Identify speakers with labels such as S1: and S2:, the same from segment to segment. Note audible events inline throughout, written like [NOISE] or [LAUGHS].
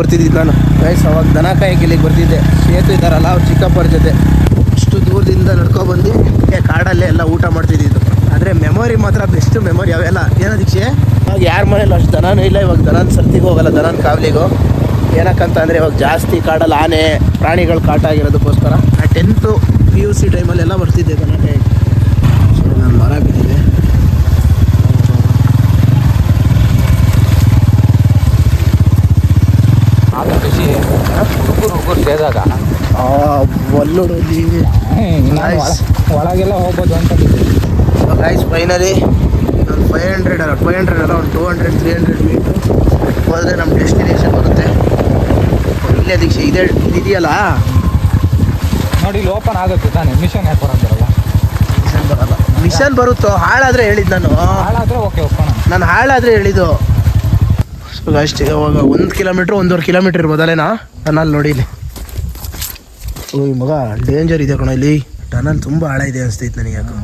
S1: ಬರ್ತಿದ್ದಿದ್ದು ನಾನು ಗೈಸ್ ಅವಾಗ ದನ ಕಾಯಕ್ಕೆ ಬರ್ತಿದ್ದೆ. ಸೇತು ಇದ್ದಾರಲ್ಲ, ಅವ್ರು ಚಿಕ್ಕಪ್ಪರ ಜೊತೆ. ಇಷ್ಟು ದೂರದಿಂದ ನಡ್ಕೊಬಂದು ಕಾಡಲ್ಲೇ ಎಲ್ಲ ಊಟ ಮಾಡ್ತಿದ್ದಿದ್ದು. ಆದರೆ ಮೆಮೊರಿ ಮಾತ್ರ ಬೆಸ್ಟ್ ಮೆಮೊರಿ ಅವೆಲ್ಲ. ಏನೋ ದೀಕ್ಷೆ? ಇವಾಗ ಯಾರ ಮನೇಲಿ ಅಷ್ಟು ದನನೂ ಇಲ್ಲ. ಇವಾಗ ದನನ ಸರ್ತಿಗೆ ಹೋಗಲ್ಲ, ದನನ ಕಾವಲಿಗೂ. ಏನಕ್ಕಂತ ಅಂದರೆ ಇವಾಗ ಜಾಸ್ತಿ ಕಾಡಲ್ಲಿ ಆನೆ, ಪ್ರಾಣಿಗಳು ಕಾಟ ಆಗಿರೋದಕ್ಕೋಸ್ಕರ. ಆ ಟೆಂತು ಪಿ ಯು ಸಿ ಟೈಮಲ್ಲೆಲ್ಲ ಬರ್ತಿದ್ದೆ ದನ ಕಾಯಕ್ಕೆ ಸೊ ನಾನು ಮರ ಬಿದ್ದಿದೆ
S2: ಆಗ ಖುಷಿ ಹುಡುಗರು ಹುಡುಗರು ಸೇರಿದಾಗ
S1: ಆ Nice.
S2: ಒಳಗೆಲ್ಲ ಹೋಗ್ಬೋದು ಅಂತ
S1: ಗೈಸ್ ಫೈನಲಿ ಒಂದು ಫೈವ್ ಹಂಡ್ರೆಡ್ ಅಲ್ಲ ಫೈವ್ ಹಂಡ್ರೆಡ್ ಅಲ್ಲ ಒಂದು two hundred three hundred metre ಹೋದರೆ ನಮ್ಮ ಡೆಸ್ಟಿನೇಷನ್ ಬರುತ್ತೆ. ಇಲ್ಲೇ ದೀಕ್ಷೆ ಇದೆ ಇದೆಯಲ್ಲ
S2: ನೋಡಿ ಇಲ್ಲಿ ಓಪನ್ ಆಗುತ್ತೆ ತಾನೆ. ಮಿಷನ್ ಯಾಕೆ ಬರೋದಿರಲ್ಲ
S1: ಮಿಷನ್ ಬರಲ್ಲ. ಮಿಷನ್ ಬರುತ್ತೋ? ಹಾಳಾದರೆ ಹೇಳಿದ್ದು ನಾನು.
S2: ಹಾಳಾದ್ರೆ ಓಕೆ ಓಪನ್
S1: ನಾನು ಹಾಳಾದರೆ ಹೇಳಿದ್ದು. ಸೊ ಅಷ್ಟೇ ಇವಾಗ ಒಂದು ಕಿಲೋಮೀಟ್ರ್ ಒಂದೂವರೆ ಕಿಲೋಮೀಟ್ರ್ ಇರ್ಬೋದಲ್ಲೇನಾ? ನಾನು ನೋಡಿ ಇಲ್ಲಿ. ಓ ಈ ಮಗ ಡೇಂಜರ್ ಇದೆ ಕಣ ಇಲ್ಲಿ. ಟನಲ್ ತುಂಬ ಆಳ ಇದೆ ಅನಿಸ್ತೈತೆ ನನಗೆ ಯಾಕೆ.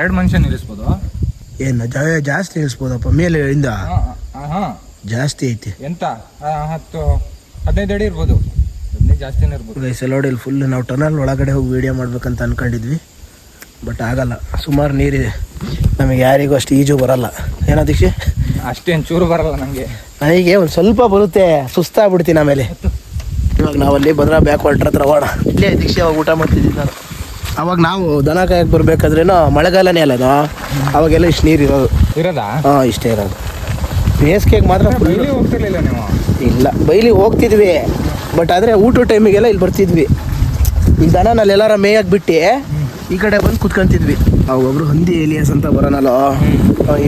S2: ಎರಡು ಮನುಷ್ಯ ನಿಲ್ಲಿಸ್ಬೋದು
S1: ಏನು ಜಾಸ್ತಿ ನಿಲ್ಲಿಸ್ಬೋದಪ್ಪ ಮೇಲೆ ಇಂದ
S2: ಹಾಂ
S1: ಜಾಸ್ತಿ ಐತಿ.
S2: ಎಂತ? ಹತ್ತು ಹದಿನೈದು ಅಡಿ ಇರ್ಬೋದು. ಹದಿನೈದು ಜಾಸ್ತಿನೇ ಇರ್ಬೋದು.
S1: ಇಲ್ಲಿ ಫುಲ್ ನಾವು ಟನಲ್ ಒಳಗಡೆ ಹೋಗಿ ವೀಡಿಯೋ ಮಾಡ್ಬೇಕಂತ ಅನ್ಕೊಂಡಿದ್ವಿ. ಬಟ್ ಆಗಲ್ಲ ಸುಮಾರು ನೀರಿದೆ. ನಮಗೆ ಯಾರಿಗೂ ಅಷ್ಟು ಈಜು ಬರಲ್ಲ. ಏನೋ ದೀಕ್ಷೆ?
S2: ಅಷ್ಟೇನು ಚೂರು ಬರಲ್ಲ ನನಗೆ
S1: ನನಗೆ ಒಂದು ಸ್ವಲ್ಪ ಬರುತ್ತೆ ಸುಸ್ತಾಗ್ಬಿಡ್ತೀನಿ ಆಮೇಲೆ. ಇವಾಗ ನಾವಲ್ಲಿ ಬಂದ್ರೆ ಬ್ಯಾಕ್ ವಾಟರ್ ಹತ್ರ ಹೋಗೋಣ ಇಲ್ಲೇ ದೀಕ್ಷೆ ಅವಾಗ ಊಟ ಮಾಡ್ತಿದ್ವಿ ನಾನು ಅವಾಗ ನಾವು ದನ ಕಾಯಕ್ಕೆ ಬರ್ಬೇಕಾದ್ರೇನೋ ಮಳೆಗಾಲನೇ ಅಲ್ಲ ಅದು ಅವಾಗೆಲ್ಲ ಇಷ್ಟು ನೀರು ಇರೋದು.
S2: ಇರೋದಾ?
S1: ಹಾಂ ಇಷ್ಟೇ ಇರೋದು. ಬೇಸಿಗೆಗೆ ಮಾತ್ರ full
S2: ಹೋಗ್ತಿರ್ಲಿಲ್ಲ ನೀವು?
S1: ಇಲ್ಲ ಬೈಲಿ ಹೋಗ್ತಿದ್ವಿ. ಬಟ್ ಆದರೆ ಊಟ ಟೈಮಿಗೆಲ್ಲ ಇಲ್ಲಿ ಬರ್ತಿದ್ವಿ. ಈ ದನ ನಲ್ಲಿ ಎಲ್ಲಾರ ಮೇಯಕ್ಕೆ ಬಿಟ್ಟು ಈ ಕಡೆ ಬಂದು ಕುತ್ಕೊಂತಿದ್ವಿ. ಒಬ್ರು ಹಂದಿ ಏಲಿಯಸ್ ಅಂತ ಬರೋನಲ್ಲ.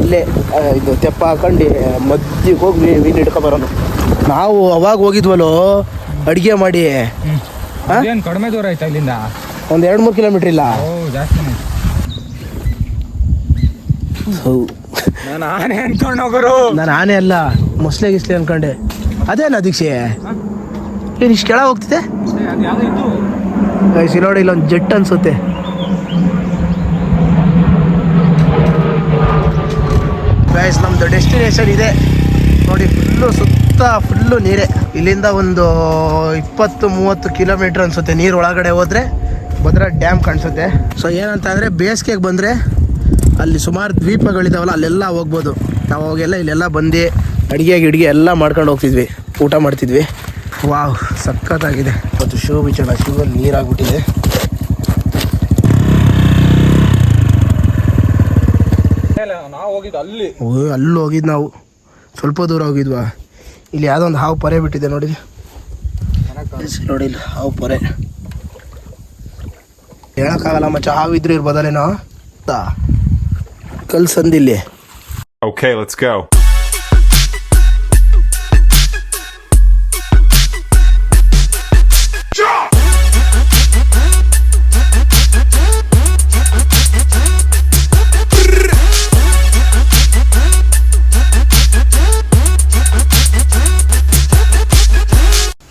S1: ಇಲ್ಲೇ ಆ, ಇದು ತೆಪ್ಪ ಹಾಕೊಂಡು ಮದ್ದಿಗೆ ಹೋಗಿ ಮೀನು ಹಿಡ್ಕೊ ಬರೋನು. ನಾವು ಅವಾಗ ಹೋಗಿದ್ವಲ್ಲೋ ಅಡುಗೆ ಮಾಡಿ?
S2: ಏನು ಕಡಿಮೆ ದೂರ ಆಯ್ತಾ ಇಲ್ಲಿಂದ?
S1: ಒಂದು ಎರಡು ಮೂರು ಕಿಲೋಮೀಟ್ರ್ ಇಲ್ಲ.
S2: ಓ ಜಾಸ್ತಿ ನಾನು ಆನೆ ಅನ್ಕೊಂಡು ಹೋಗೋರು.
S1: ನಾನು ಆನೆ ಅಲ್ಲ ಮೊಸಳೆ ಗಿಸ್ಲೆ ಅನ್ಕೊಂಡೆ. ಅದೇನ ದೀಕ್ಷೆ. ಏನು ಇಷ್ಟು ಕೆಳ ಹೋಗ್ತಿದೆ ನೋಡಿ ಇಲ್ಲೊಂದು ಜೆಟ್ ಅನ್ಸುತ್ತೆ. ನಮ್ದು ಡೆಸ್ಟಿನೇಷನ್ ಇದೆ. ನೋಡಿ ಫುಲ್ಲು ಸುತ್ತ ಫುಲ್ಲು ನೀರೇ. ಇಲ್ಲಿಂದ ಒಂದು ಇಪ್ಪತ್ತು ಮೂವತ್ತು ಕಿಲೋಮೀಟ್ರ್ ಅನ್ಸುತ್ತೆ ನೀರು ಒಳಗಡೆ ಹೋದರೆ. ಭದ್ರಾ ಡ್ಯಾಮ್ ಕಾಣಿಸುತ್ತೆ. ಸೊ ಏನಂತ ಅಂದರೆ ಬೇಸಿಗೆಗೆ ಬಂದರೆ ಅಲ್ಲಿ ಸುಮಾರು ದ್ವೀಪಗಳಿದಾವಲ್ಲ ಅಲ್ಲೆಲ್ಲ ಹೋಗ್ಬೋದು. ನಾವು ಹೋಗೆಲ್ಲ ಇಲ್ಲೆಲ್ಲ ಬಂದು ಅಡುಗೆ ಗಿಡಿಗೆ ಎಲ್ಲ ಮಾಡ್ಕೊಂಡು ಹೋಗ್ತಿದ್ವಿ. ಊಟ ಮಾಡ್ತಿದ್ವಿ. ವಾವ್ ಸಖತ್ತಾಗಿದೆ. ಮತ್ತು ಶೂ ಬಿಚ್ಚೋಣ ಶೂವಲ್ಲಿ ನೀರಾಗ್ಬಿಟ್ಟಿದೆ.
S2: ನಾವು ಹೋಗಿದ್ದು ಅಲ್ಲಿ.
S1: ಓ ಅಲ್ಲಿ ಹೋಗಿದ್ದು ನಾವು. ಸ್ವಲ್ಪ ದೂರ ಹೋಗಿದ್ವಾ? ಇಲ್ಲಿ ಯಾವುದೋ ಒಂದು ಹಾವು ಪೊರೆ ಬಿಟ್ಟಿದೆ ನೋಡಿ. ನೋಡಿ ಇಲ್ಲಿ ಹಾವು ಪೊರೆ. ಹೇಳಕ್ಕಾಗಲ್ಲ ಮಚ್ಚ ಹಾವು ಇದ್ರೆ ಇರ್ಬೋದಲ್ಲೇನೋ? ಕಲ್ಸಂದಿಲ್ಲಿ ಓಕೆ
S3: Okay, let's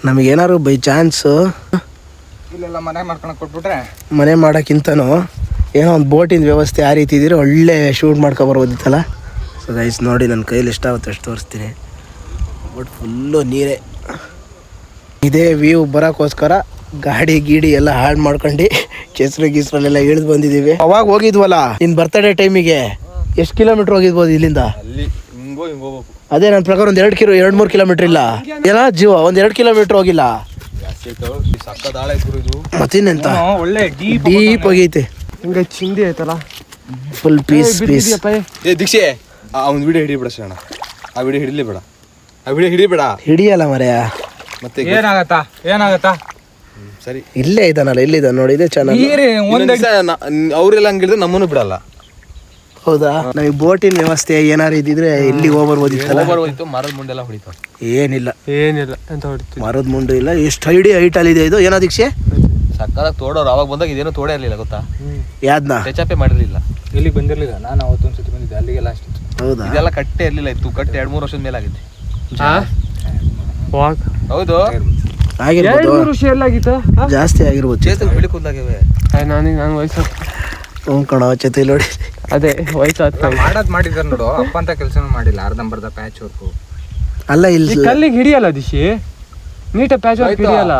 S1: ನಮಗೇನಾದ್ರು ಬೈ ಚಾನ್ಸು
S2: ಇಲ್ಲೆಲ್ಲ ಮನೆ ಮಾಡ್ಕೊಳಕ್ ಕೊಟ್ಬಿಟ್ರೆ?
S1: ಮನೆ ಮಾಡೋಕ್ಕಿಂತನೂ ಏನೋ ಒಂದು ಬೋಟಿನ ವ್ಯವಸ್ಥೆ ಆ ರೀತಿ ಇದ್ದರೆ ಒಳ್ಳೆ ಶೂಟ್ ಮಾಡ್ಕೊ ಬರ್ಬೋದಿತ್ತಲ್ಲ? ಸೊ ಗೈಸ್ ನೋಡಿ ನನ್ನ ಕೈಲಿ ಎಷ್ಟಾಗುತ್ತೆ ಅಷ್ಟು ತೋರಿಸ್ತೀನಿ. ಬಟ್ ಫುಲ್ಲು ನೀರೇ. ಇದೇ ವ್ಯೂ ಬರೋಕ್ಕೋಸ್ಕರ ಗಾಡಿ ಗೀಡಿ ಎಲ್ಲ ಹಾಳು ಮಾಡ್ಕೊಂಡು ಕೆಸರು ಗೀಸ್ರಲ್ಲೆಲ್ಲ ಇಳಿದು ಬಂದಿದ್ದೀವಿ. ಅವಾಗ ಹೋಗಿದ್ವಲ್ಲ ನಿನ್ನ ಬರ್ತಡೇ ಟೈಮಿಗೆ ಎಷ್ಟು ಕಿಲೋಮೀಟ್ರ್ ಹೋಗಿದ್ಬೋದು ಇಲ್ಲಿಂದ?
S2: ಅಲ್ಲಿ ಹಿಂಗೋ ಹಿಂಗೋ
S1: ಅದೇ ನನ್ನ ಪ್ರಕಾರ ಒಂದು ಎರಡು ಕಿಲೋ ಎರಡು ಮೂರು ಕಿಲೋಮೀಟರ್ ಇಲ್ಲ. ಏನ ಜೀವ ಒಂದು ಎರಡು ಕಿಲೋಮೀಟರ್ ಹೋಗಿಲ್ಲ.
S2: ಸಕ್ಕದ ಆಳೆ ಇದು
S1: ಮತ್ತಿನ್ನೆಂತ
S2: ಒಳ್ಳೆ ಡೀಪ್
S1: ಡೀಪ್ ಆಗೈತೆ
S4: ಹಿಂಗೆ ಚಿಂದಿ ಆಯ್ತಲ್ಲ?
S1: ಫುಲ್ ಪೀಸ್ ಪೀಸ್
S4: ಏ. ದೀಕ್ಷೆ ಆ ಒಂದು ವಿಡಿಯೋ ಹಿಡಿಬೇಡ ಶರಣ. ಆ ವಿಡಿಯೋ ಹಿಡಿಲಿ ಬೇಡ ಆ ವಿಡಿಯೋ ಹಿಡಿಬೇಡ.
S1: ಹಿಡಿಯಲ್ಲ ಮರೆಯ.
S4: ಮತ್ತೆ
S2: ಏನಾಗತ್ತಾ? ಏನಾಗತ್ತಾ?
S4: ಸರಿ.
S1: ಇಲ್ಲೇ ಇದ್ದಾನಲ್ಲ ಇಲ್ಲಿದ್ದ ನೋಡಿ ಇದೆ
S2: ಚೆನ್ನಾಗಿ
S4: ಹಂಗಿದ್ರೆ ಅವ್ರೆಲ್ಲ ಹಂಗಿಳಿದ್ರೆ ನಮ್ಮನ್ನು ಬಿಡಲ್ಲ.
S1: ಹೌದಾ? ನಮಗೆ ಬೋಟಿನ ವ್ಯವಸ್ಥೆ ಏನಾರು ಇದ್ದಿದ್ರೆ ಇಲ್ಲಿ ಹೋಗ್ಬರ್ಬೋದಿತ್ತಲ್ಲ?
S4: ಹೋಯ್ತು ಮರದ ಮುಂಡೆಲ್ಲ ಹೊಡಿತಾವ
S1: ಏನಿಲ್ಲ.
S4: ಏನಿಲ್ಲ ಎಂತ ಹೊಡಿತು
S1: ಮರದ ಮುಂಡು ಇಲ್ಲ ಎಷ್ಟು ಹೈಡಿ ಹೈಟ್ ಅಲ್ಲಿ ಇದೆ? ಇದು ಏನೋ ದೀಕ್ಷೆ?
S4: ಸಕ್ಕದಾಗ ತೋಡೋರು ಅವಾಗ ಬಂದಾಗ ಇದೇನು ತೋಡೇ ಇರಲಿಲ್ಲ ಗೊತ್ತಾ?
S1: ಯಾದ್ನ?
S4: ಟೆಚಪೇ ಮಾಡಿರಲಿಲ್ಲ.
S2: ಇಲ್ಲಿಗೆ ಬಂದಿರಲಿಲ್ಲ? ನಾನು ಅವತ್ತೊಂದು ಸತಿ ಬಂದಿದ್ದೆ ಅಲ್ಲಿಗೆಲ್ಲ ಅಷ್ಟಿತ್ತು
S1: ಹೌದಾ?
S4: ಇದೆಲ್ಲ ಕಟ್ಟೆ ಇರಲಿಲ್ಲ ಇತ್ತು ಕಟ್ಟೆ ಎರಡು ಮೂರು ವರ್ಷದ ಮೇಲೆ ಆಗಿದೆ ಹೌದು.
S1: ಆಗಿರ್ಬೋದು. ಜಾಸ್ತಿ ಆಗಿರ್ಬೋದು.
S4: ಚೇತಕ್ಕೆ ಬಿಳಿ ಕುಂದಾಗಿವೆ
S5: ನನಗೆ ನಾನು ವಯಸ್ಸು
S1: ಹ್ಞೂ ಕಣ ಚತಿ ನೋಡಿ.
S5: ಅದೇ ವಯಸ್ಸು ಹತ್ತು
S2: ಮಾಡೋದ್ ಮಾಡಿದಾರೆ ನೋಡು ಅಪ್ಪ ಅಂತ ಕೆಲಸನೂ ಮಾಡಿಲ್ಲ ಅರ್ಧಂಬರ್ಧ ಪ್ಯಾಚ್ ವರ್ಕು
S1: ಅಲ್ಲ ಇಲ್ಲಿ
S5: ಕಲ್ಲಿಗೆ ಹಿಡಿಯಲ್ಲ ದಿಶಿ? ನೀಟ ಪ್ಯಾಚ್ ವರ್ಕ್ ಹಿಡಿಯಲ್ಲ.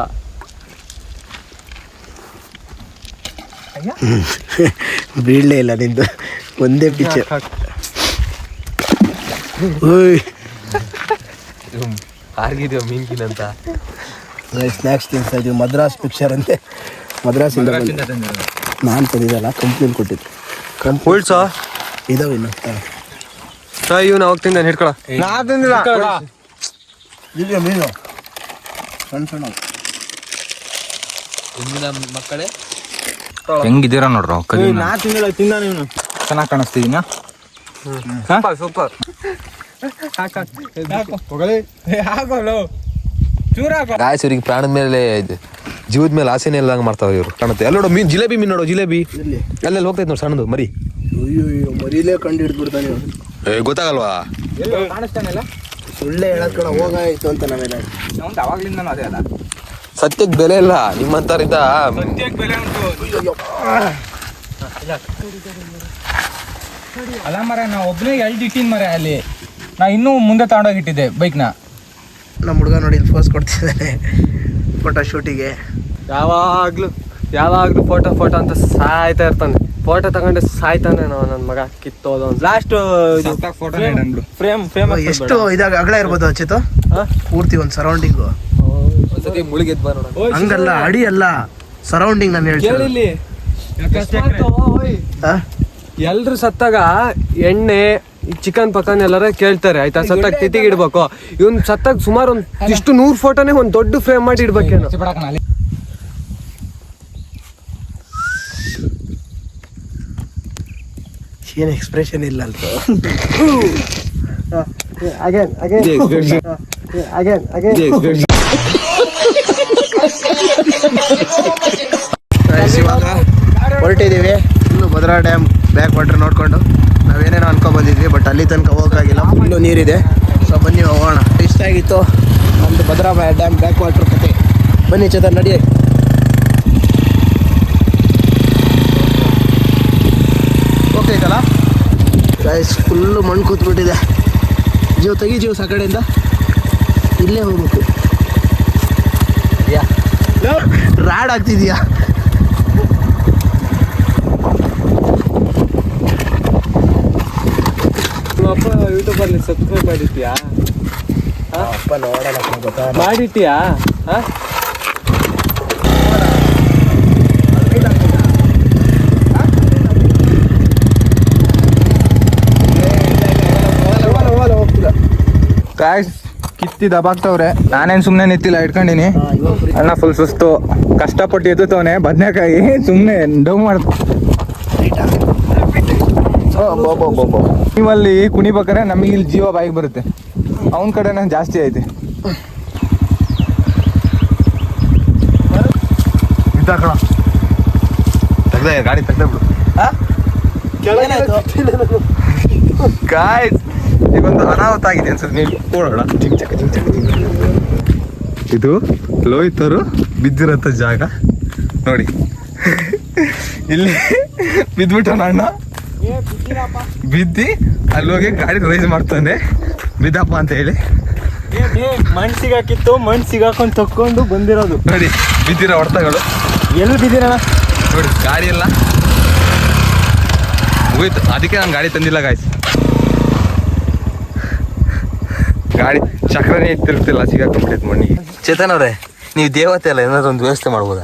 S5: [LAUGHS]
S1: ಬೀಳಲೇ ಇಲ್ಲ ನಿಂದು. ಒಂದೇ ಪಿಚ್ಚ ಓಯ್.
S5: ಆರ್ಗಿದ್ಯೋ ಅಂತ
S1: ಸ್ನ್ಯಾಕ್ಸ್ ತಿನ್ಸ್ತಾ ಇದೀವಿ ಮದ್ರಾಸ್ ಪಿಕ್ಚರ್ ಅಂತೆ. ಮದ್ರಾಸಿಂದ ನಾನು ತಂದಿದ್ದಲ್ಲ ಕಂಪ್ಲೇಂಟ್ ಕೊಟ್ಟಿದ್ದು. ಕಂಪ್ಲೇಂಟ್
S5: ಸಾ
S1: ಇದಾವೆ ಇನ್ನು.
S5: ಇವ್ನು ಅವಾಗ ತಿಂದ? ಹಿಡ್ಕೊಳ.
S2: ನಾ ತಿಂದಿಲ್ಲ.
S1: ಇದೆಯಾ ಮೀನು ಸಣ್ಣ ಸಣ್ಣ.
S2: ಹೆಂಗಿದ್ದೀರಾ ನೋಡ್ರಿ ಕಲಿ
S1: ನಾ ತಿಂದಿಲ್ಲ ತಿಂದ ನೀನು
S2: ಚೆನ್ನಾಗಿ ಕಾಣಿಸ್ತಿದೀನ?
S5: ಸೂಪರ್
S2: ಹಾಕೋಲು ಚೂರ
S4: ಹಾಕೋ. ರಾಯಚೂರಿಗೆ ಪ್ರಾಣದ ಮೇಲೆ ಇದು. ಜೀವದ ಮೇಲೆ ಆಸೆನೇ ಇಲ್ಲದಂಗೆ ಮಾಡ್ತಾವ್ರೆ ಇವರು. ಕಾಣುತ್ತೆ. ಅಲ್ಲಿ ನೋಡು ಮೀನ್ ಜಿಲೇಬಿ ಮೀನ್ ನೋಡು ಜಿಲೇಬಿ.
S1: ಎಲ್ಲಿ?
S4: ಅಲ್ಲೆಲ್ಲಿ ಹೋಗ್ತೈತೆ ನೋಡಿ ಸಣ್ಣದು ಮರಿ.
S1: ಅಯ್ಯೋ ಅಯ್ಯೋ ಮರಿಲೇ ಕಂಡು ಹಿಡ್ದ್ಬಿಡ್ತಾನೆ ಇವ್ನು.
S4: ಏ ಗೊತ್ತಾಗಲ್ವಾ?
S2: ಕಾಣಿಸ್ತಾನಲ್ಲ
S1: ಸುಳ್ಳೆ ಹೇಳಕ್ ಕಣ ಹೋಗಾಯ್ತು ಅಂತ ನಾವೆಲ್ಲ.
S2: ಅವ್ನು ಅವಾಗ್ಲಿಂದ ಅದೇ ಅಲ್ಲ.
S4: ಸತ್ಯಕ್ಕೆ ಬೆಲೆ ಇಲ್ಲ ನಿಮ್ಮಂತಾರಿಂದ
S2: ಬೆಲೆ ಉಂಟು. ಅಲ್ಲ ಮರ ನಾ ಒಬ್ಬನೇ ಎಲ್ಡ್ ಟೀನ್ ಮರ ಅಲ್ಲಿ. ನಾ ಇನ್ನೂ ಮುಂದೆ ತಗೊಂಡೋಗಿಟ್ಟಿದ್ದೆ ಬೈಕ್ನ
S1: ನಮ್ಮ ಹುಡುಗ ನೋಡಿ ಇಲ್ಲಿ ಫೋಸ್ ಕೊಡ್ತಿದ್ದಾನೆ ಫೋಟೋ ಶೂಟಿಗೆ
S5: ಯಾವಾಗ್ಲೂ ಯಾವಾಗಲೂ ಫೋಟೋ ಫೋಟೋ ಅಂತ ಸಾಯ್ತಾ ಇರ್ತಾನೆ. ಫೋಟೋ ತಗೊಂಡೆ ಸಾಯ್ತಾನೆ ನಾವು ನನ್ನ ಮಗ ಕಿತ್ತೋದು ಲಾಸ್ಟ್
S2: ಫೋಟೋ
S5: ಫ್ರೇಮ್ ಫ್ರೇಮ್
S1: ಎಷ್ಟು ಇದಾಗ ಅಗಲ ಇರ್ಬೋದು ಅಚ್ಚಿತು ಪೂರ್ತಿ ಒಂದು ಸರೌಂಡಿಂಗು
S5: ಒಂದ್ಸತಿ ಮುಳುಗಿದ್ ಬರೋಣ
S1: ಹಂಗಲ್ಲ ಅಡಿ ಅಲ್ಲ ಸರೌಂಡಿಂಗ್ ನಾನು ಹೇಳ್ತೀನಿ?
S5: ಎಲ್ರು ಸತ್ತಾಗ ಎಣ್ಣೆ ಚಿಕನ್ ಪಕನ್ ಎಲ್ಲರ ಕೇಳ್ತಾರೆ ಆಯ್ತಾ? ಸತ್ತಾಗ ತಿತಿಗೆ ಇಡ್ಬೇಕು. ಇವ್ನ್ ಸತ್ತಾಗ ಸುಮಾರು ಒಂದ್ ಇಷ್ಟು ನೂರ್ ಫೋಟೋನೇ ಒಂದ್ ದೊಡ್ಡ ಫ್ರೇಮ್ ಮಾಡಿ ಇಡ್ಬೇಕೇನೋ
S1: ಏನು ಎಕ್ಸ್ಪ್ರೆಷನ್ ಇಲ್ಲ ಅಂತ.
S5: Again again again again
S1: Guys, ಇವಾಗ ಹೊರಟಿದ್ದೀವಿ. ಇನ್ನು ಭದ್ರಾ ಡ್ಯಾಮ್ ಬ್ಯಾಕ್ ವಾಟರ್ ನೋಡ್ಕೊಂಡು. ನಾವೇನೇನೋ ಅನ್ಕೊ ಬಂದಿದ್ವಿ ಬಟ್ ಅಲ್ಲಿ ತನಕ ಹೋಗೋಕ್ಕಾಗಿಲ್ಲ ಫುಲ್ಲು ನೀರಿದೆ. ಸೊ ಬನ್ನಿ ಹೋಗೋಣ. ಇಷ್ಟ ಆಗಿತ್ತು ನಮ್ಮದು ಭದ್ರಾ ಡ್ಯಾಮ್ ಬ್ಯಾಕ್ ವಾಟರ್ ಕತೆ ಬನ್ನಿ ಚೇತನ್ ನಡಿ ಓಕೆ ಐತಲ್ಲ ಗೈಸ್ ಫುಲ್ಲು ಮಣ್ಣು ಕೂತ್ಬಿಟ್ಟಿದೆ. ಜೀವ ತೆಗಿ ಜೀವ ಆ ಕಡೆಯಿಂದ. ಇಲ್ಲೇ ಹೋಗ್ಬೇಕು. ರಾಡ್ ಆಗ್ತಿದ್ಯಾ?
S5: ಅಪ್ಪ ಯೂಟ್ಯೂಬ್ ಅಲ್ಲಿ ಸಬ್ಸ್ಕ್ರೈಬ್ ಮಾಡಿದ್ಯಾ
S1: ಅಪ್ಪ ನೋಡೋಣ
S5: ಹಾಂ ಹಾ?
S2: ಕಾಯ್ ಕಿತ್ತಿ ದಬಾಕ್ತವ್ರೆ ನಾನೇನ್ ಸುಮ್ಮನೆ ನಿತ್ತಿಲ್ಲ ಇಟ್ಕೊಂಡಿನಿ. ಅಣ್ಣ ಫುಲ್ ಸುಸ್ತು. ಕಷ್ಟಪಟ್ಟು ಎತ್ತುತ್ತವನೆ ಬದನೆಕಾಯಿ ಸುಮ್ಮನೆ ಡೌ ಮಾಡ್ತ. ನೀವಲ್ಲಿ ಕುಣಿಬೇಕಾರೆ ನಮಗೆ ಇಲ್ಲಿ ಜೀವ ಬಾಯಿಗೆ ಬರುತ್ತೆ. ಅವನ ಕಡೆನೇ ಜಾಸ್ತಿ ಐತೆ.
S4: ಗಾಡಿ ತೆಗ್ದ ಬಿಡು. ಈಗೊಂದು ಅನಾಹುತ ಆಗಿದೆ ಅನ್ಸುತ್ತೆ. ನೀವು ನೋಡೋಣ. ಇದು ಲೋಹಿತರು ಬಿದ್ದಿರೋಂಥ ಜಾಗ. ನೋಡಿ. ಇಲ್ಲಿ ಬಿದ್ಬಿಟ್ಟವನ ಅಣ್ಣ? ಬಿದ್ದಿ ಅಲ್ಲಿ ಹೋಗಿ ಗಾಡಿ ರೈಸ್ ಮಾಡ್ತಾನೆ. ಬಿದ್ದಪ್ಪ ಅಂತ ಹೇಳಿ.
S5: ಮಣ್ಣು ಸಿಗಾಕಿತ್ತು ಮಣ್ಣು ಸಿಗಾಕೊಂಡು ತಕ್ಕೊಂಡು ಬಂದಿರೋದು.
S4: ನೋಡಿ ಬಿದ್ದಿರೋ ಹೊಡೆತಗಳು.
S5: ಎಲ್ಲಿ ಬಿದ್ದಿರೋಣ
S4: ನೋಡಿ ಗಾಡಿ ಎಲ್ಲ ಹೋಯ್ತು ಅದಕ್ಕೆ ನಾನು ಗಾಡಿ ತಂದಿಲ್ಲ ಗಾಯ್ಸ್ ಗಾಡಿ ಚಕ್ರನೇ ಸಿಗ ಕಂಪ್ಲೀಟ್ ಮಣ್ಣಿಗೆ ಚೇತನ್ ಅವರೇ ನೀವು ದೇವತೆ ಅಲ್ಲ ಏನಾದ್ರು ಒಂದು ವ್ಯವಸ್ಥೆ ಮಾಡ್ಬೋದಾ?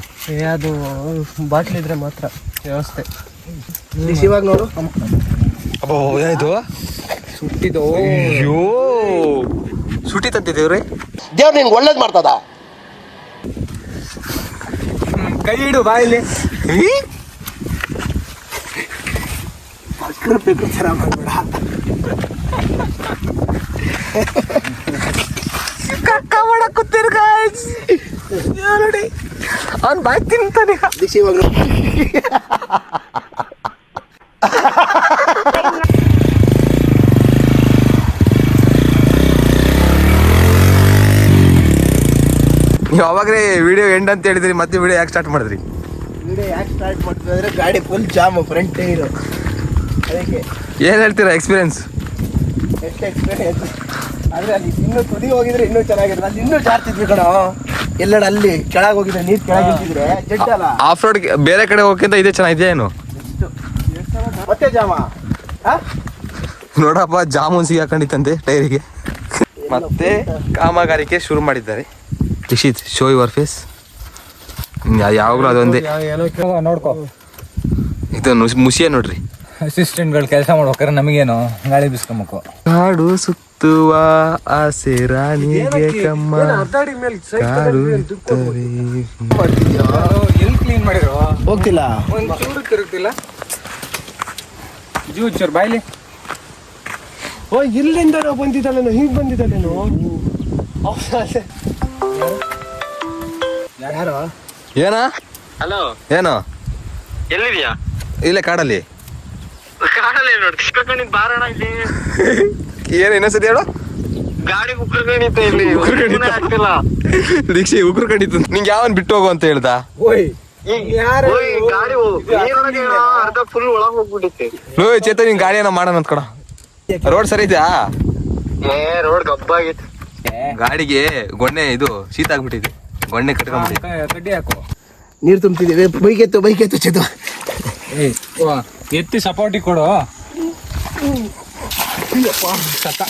S5: ಅದು ಬಾಟ್ಲಿ ಇದ್ರೆ ಮಾತ್ರ ವ್ಯವಸ್ಥೆ.
S1: ಇವಾಗ ನೋಡು.
S4: ಅಬ್ಬೋ ಏನಾಯ್ತು
S5: ಸುಟ್ಟಿದ್ದು.
S4: ಅಯ್ಯೋ! ಸುಟ್ಟಿ ತಂತಿದ್ದೇವ್ರಿ
S1: ದೇವ್ರು ನಿನ್ಗೆ ಒಳ್ಳೇದು ಮಾಡ್ತದ?
S2: ಕೈ ಇಡು ಬಾಯಲ್ಲಿ
S5: ಅವ್ನ್ ಬಾಯ್ ತಿಂತಾನೆ.
S1: ಇವಾಗ ನೋಡು.
S4: ನೀವು ಅವಾಗಲೇ ವಿಡಿಯೋ ಎಂಡ್ ಅಂತ ಹೇಳಿದ್ರಿ ಮತ್ತೆ ವಿಡಿಯೋ ಯಾಕೆ ಸ್ಟಾರ್ಟ್ ಮಾಡಿದ್ರಿ?
S1: ವಿಡಿಯೋ ಯಾಕೆ ಸ್ಟಾರ್ಟ್ ಮಾಡ್ತೀವಿ ಅಂದ್ರೆ ಗಾಡಿ ಫುಲ್ ಜಾಮ್ ಫ್ರಂಟ್ ಟೈರು ಅದಕ್ಕೆ.
S4: ಏನು ಹೇಳ್ತೀರಾ ಎಕ್ಸ್ಪೀರಿಯನ್ಸ್
S1: ಎಷ್ಟು ಎಕ್ಸ್ಪೀರಿಯನ್ಸ್ ಆದರೆ ಅಲ್ಲಿ ಇನ್ನೂ ತುದಿ ಹೋಗಿದ್ರೆ ಇನ್ನೂ ಚೆನ್ನಾಗಿರುತ್ತೆ. ಅಲ್ಲಿ ಇನ್ನೂ ಜಾರ್ತಿದ್ವಿ ಕಣ. ಎಲ್ಲಡ ಅಲ್ಲಿ ಕೆಳಗೆ ಹೋಗಿದ್ರೆ ನೀರ್ ಕೆಳಗೆ ಇಳಿದಿದ್ರೆ ಜಡ್ ಅಲ್ಲ.
S4: ಆಫ್ ರೋಡ್ ಬೇರೆ ಕಡೆ ಹೋಗಕ್ಕಿಂತ ಇದೇ ಚೆನ್ನಾಗಿದೆ ಏನು?
S1: ಮತ್ತೆ ಜಾಮ?
S4: ನೋಡಪ್ಪ ಜಾಮೂನ್ ಸಿಗಾಕೊಂಡಿತ್ತಂತೆ ಟೈರಿಗೆ. ಮತ್ತೆ ಕಾಮಗಾರಿಕೆ ಶುರು ಮಾಡಿದ್ದಾರೆ. ಇಶಿತ್ ಶೋ ಯುವರ್ ಫೇಸ್ ಯಾವಾಗಲೂ ಅದೊಂದೇ.
S2: ನೋಡ್ಕೊ.
S4: ಇದು ಮುಸಿಯ ನೋಡ್ರಿ.
S2: ಅಸಿಸ್ಟೆಂಟ್ಗಳು ಕೆಲಸ ಮಾಡ್ಬೇಕಾರೆ ನಮಗೇನು ಗಾಳಿ ಬಿಸ್ಕೊಂಬೇಕು?
S4: ಕಾಡು ಸುತ್ತುವ ಆಸೆ ರಾಣಿಗೆ ಕಮ್ಮ. ಕಾಡು.
S2: ಎಲ್ಲಿ ಕ್ಲೀನ್ ಮಾಡಿರೋ?
S1: ಹೋಗ್ತಿಲ್ಲ.
S2: ಒಂದು ಚೂರು ತಿರುಗ್ತಿಲ್ಲ? ಜೂ ಚೂರು ಬಾಯ್ಲಿ.
S5: ಓ ಇಲ್ಲಿಂದ ಬಂದಿದ್ದಾಳೇನೋ ಹಿಂಗೆ ಬಂದಿದ್ದಾಳೇನೋ?
S1: ಯಾರೋ?
S4: ಏನ?
S6: ಹಲೋ
S4: ಏನು?
S6: ಎಲ್ಲಿದ್ಯಾ?
S4: ಇಲ್ಲೇ ಕಾಡಲ್ಲಿ.
S6: ಕಾಡಲ್ಲಿ ನೋಡಿ. ಚಿಕ್ಕಕ್ಕನಿಗೆ ಬಾರಣ ಇಲ್ಲಿ.
S4: ಏನು ಇನ್ನೊಂದ್ಸತಿ ಹೇಳು?
S6: ಗಾಡಿ ಕುಕ್ಕರ್ಗಣಿತ ಇಲ್ಲಿ.
S4: ಉಗ್ರ
S6: ಕಣಿತ ಆಗ್ತಿಲ್ಲ.
S4: ದೀಕ್ಷೆ ಉಗ್ರ ಕಡಿತು ನಿಂಗೆ ಯಾವನ್ ಬಿಟ್ಟು ಹೋಗು ಅಂತ ಹೇಳ್ದ?
S5: ಓಯ್
S6: ಓಯ್ ಗಾಡಿ ಅರ್ಧ ಫುಲ್ ಒಳಗ್ ಹೋಗ್ಬಿಟ್ಟಿತ್ತು.
S4: ಲೋ ಚೇತನ್ ನಿನ್ ಗಾಡಿ ಏನೋ ಮಾಡೋಣ ಅಂತ ಕಡ ರೋಡ್ ಸರಿ ಇದ್ಯಾ?
S6: ಏ ರೋಡ್ ಗಬ್ಬಾಗಿತ್ತು.
S4: ಗಾಡಿಗೆ ಗೊಣ್ಣೆ ಇದು ಶೀತ ಆಗ್ಬಿಟ್ಟಿದೆ. ಗೊಣ್ಣೆ ಕಟ್ಕೊಂಡ್ಬಿಟ್ಟಿದೆ.
S2: ಕಡ್ಡಿ ಹಾಕು.
S1: ನೀರ್ ತುಂಬ್ತಿದ್ದೀವಿ. ಬೈಕ್ ಎತ್ತು ಬೈಕ್ ಎತ್ತು
S2: ವಾ, ಎತ್ತಿ ಸಪೋರ್ಟಿ ಕೊಡು. ಸತ್ತ.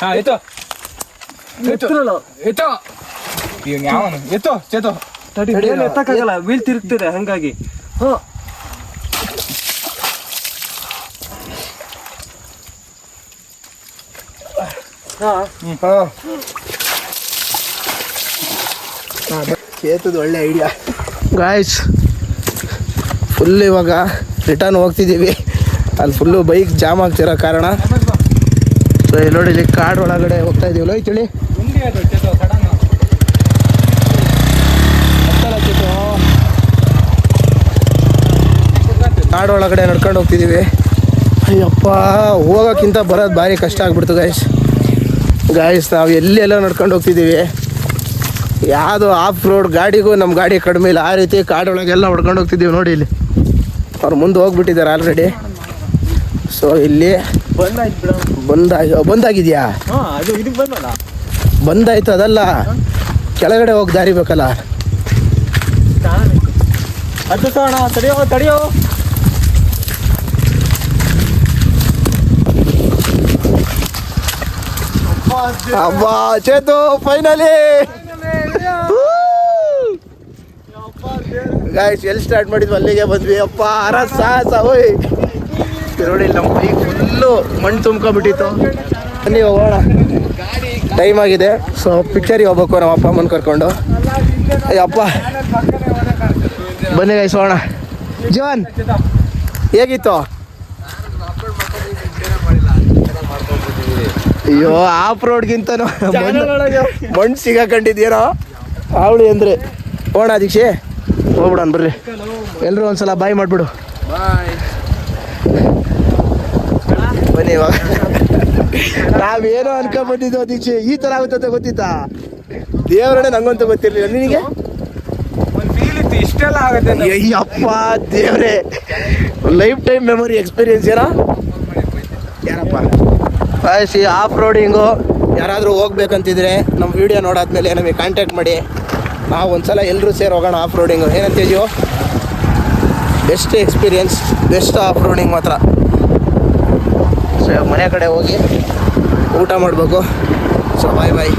S2: ಹಾ ಎತ್ತು.
S5: ಎತ್ತರಲ್ಲ
S2: ಎತ್ತು. ಇವ್ನು ಯಾವನು? ಎತ್ತು ಚೇತು
S5: ತಡಿ ಮೇಲೆ ಎತ್ತಕ್ಕಾಗಲ್ಲ ವೀಲ್ ತಿರುಗ್ತಿದೆ ಹಂಗಾಗಿ. ಹ.
S1: ಚೇತದ ಒಳ್ಳೆ ಐಡಿಯಾ ಗಾಯ್ಸ್ ಫುಲ್ ಇವಾಗ ರಿಟರ್ನ್ ಹೋಗ್ತಿದ್ದೀವಿ. ಅಲ್ಲಿ ಫುಲ್ಲು ಬೈಕ್ ಜಾಮ್ ಆಗ್ತಿರೋ ಕಾರಣ. ಸೊ ಇಲ್ಲಿ ನೋಡಿ, ಇಲ್ಲಿ ಕಾಡ್ ಒಳಗಡೆ ಹೋಗ್ತಾ ಇದೀವಲ್ಲ ತಿಳಿ. ಕಾಡ್ ಒಳಗಡೆ ನಡ್ಕೊಂಡು ಹೋಗ್ತಿದ್ದೀವಿ. ಅಯ್ಯಪ್ಪ, ಹೋಗೋಕ್ಕಿಂತ ಬರೋದು ಭಾರಿ ಕಷ್ಟ ಆಗ್ಬಿಡ್ತು ಗಾಯ್ಸ್ ಗಾಯ್ಸ್ ನಾವು ಎಲ್ಲಿ ಎಲ್ಲ ನಡ್ಕೊಂಡು ಹೋಗ್ತಿದ್ದೀವಿ. ಯಾವುದು ಆಫ್ ರೋಡ್ ಗಾಡಿಗೂ ನಮ್ಮ ಗಾಡಿ ಕಡಿಮೆ ಇಲ್ಲ. ಆ ರೀತಿ ಕಾಡೊಳಗೆಲ್ಲ ಹೊಡ್ಕೊಂಡು ಹೋಗ್ತಿದ್ದೀವಿ ನೋಡಿ ಇಲ್ಲಿ. ಅವ್ರು ಮುಂದೆ ಹೋಗ್ಬಿಟ್ಟಿದ್ದಾರೆ ಆಲ್ರೆಡಿ ಸೊ ಇಲ್ಲಿ ಬಂದಾಗಿ ಬಂದಾಗಿದೆಯಾ? ಬಂದಾಯ್ತು ಅದಲ್ಲ. ಕೆಳಗಡೆ ಹೋಗಿ ದಾರಿ ಬೇಕಲ್ಲ.
S5: ತಡಿಯೋ
S1: ಅಬ್ಬಾ ಚೇತು ಫೈನಲಿ ಗಾಯ್ಸ್ ಎಲ್ಲಿ ಸ್ಟಾರ್ಟ್ ಮಾಡಿದ್ವಿ? ಅಲ್ಲಿಗೆ ಬಂದ್ವಿ. ಅಪ್ಪ ಅರ ಸಾಹಸ ಓಯ್ ನೋಡಿ ನಮ್ಮ ಬೈಕ್ ಫುಲ್ಲು ಮಣ್ಣು ತುಂಬ್ಕೊಂಬಿಟ್ಟಿತ್ತು ಬನ್ನಿ ಹೋಗೋಣ. ಟೈಮ್ ಆಗಿದೆ. ಸೊ ಪಿಕ್ಚರಿಗೆ ಹೋಗ್ಬೇಕು ನಮ್ಮ ಅಪ್ಪ ಅಮ್ಮನ ಕರ್ಕೊಂಡು. ಅಯ್ಯಪ್ಪ ಬನ್ನಿ ಗಾಯ್ಸ್ ಹೋಗೋಣ. ಜೀವನ್ ಹೇಗಿತ್ತು? ಅಯ್ಯೋ ಆಫ್ ರೋಡ್ಗಿಂತನೂ ಮಣ್ಣು ಸಿಗಾಕೊಂಡಿದ್ದೀರೋ ಅವಳಿ ಅಂದ್ರೆ. ಹೋಣ ದೀಕ್ಷೆ. ಹೋಗ್ಬಿಡೋಣ ಬರ್ರಿ. ಎಲ್ಲರೂ ಒಂದ್ಸಲ ಬಾಯ್ ಮಾಡಿಬಿಡು. ಬನ್ನಿ ಇವಾಗ. ನಾವೇನೋ ಅನ್ಕೊಂಡ್ಬಂದಿದ್ದೋ ದೀಕ್ಷೆ. ಈ ಥರ ಆಗುತ್ತೆ ಅಂತ ಗೊತ್ತಿತ್ತಾ? ದೇವರೇ ನಂಗಂತೂ ಗೊತ್ತಿರಲಿಲ್ಲ. ನಿನಗೆ?
S2: ಒಂದು ಫೀಲ್ ಇತ್ತು ಇಷ್ಟೆಲ್ಲ ಆಗುತ್ತೆ.
S1: ಅಯ್ಯಪ್ಪ ದೇವ್ರೆ. ಲೈಫ್ ಟೈಮ್ ಮೆಮೊರಿ ಎಕ್ಸ್ಪೀರಿಯನ್ಸ್ ಏನೋ? ಏನಪ್ಪ? ಬಾಯ್ಸಿ ಆಫ್ ರೋಡಿಂಗು. ಯಾರಾದರೂ ಹೋಗ್ಬೇಕಂತಿದ್ರೆ ನಮ್ಮ ವಿಡಿಯೋ ನೋಡಾದ್ಮೇಲೆ ನಮಗೆ ಕಾಂಟ್ಯಾಕ್ಟ್ ಮಾಡಿ. ನಾವು ಒಂದ್ಸಲ ಎಲ್ಲರೂ ಸೇರಿ ಹೋಗೋಣ off roading ಏನಂತೀಯೋ best experience best off roading ಮಾತ್ರ. ಸೊ ಮನೆ ಕಡೆ ಹೋಗಿ ಊಟ ಮಾಡಬೇಕು. ಸೊ ಬಾಯ್ ಬಾಯ್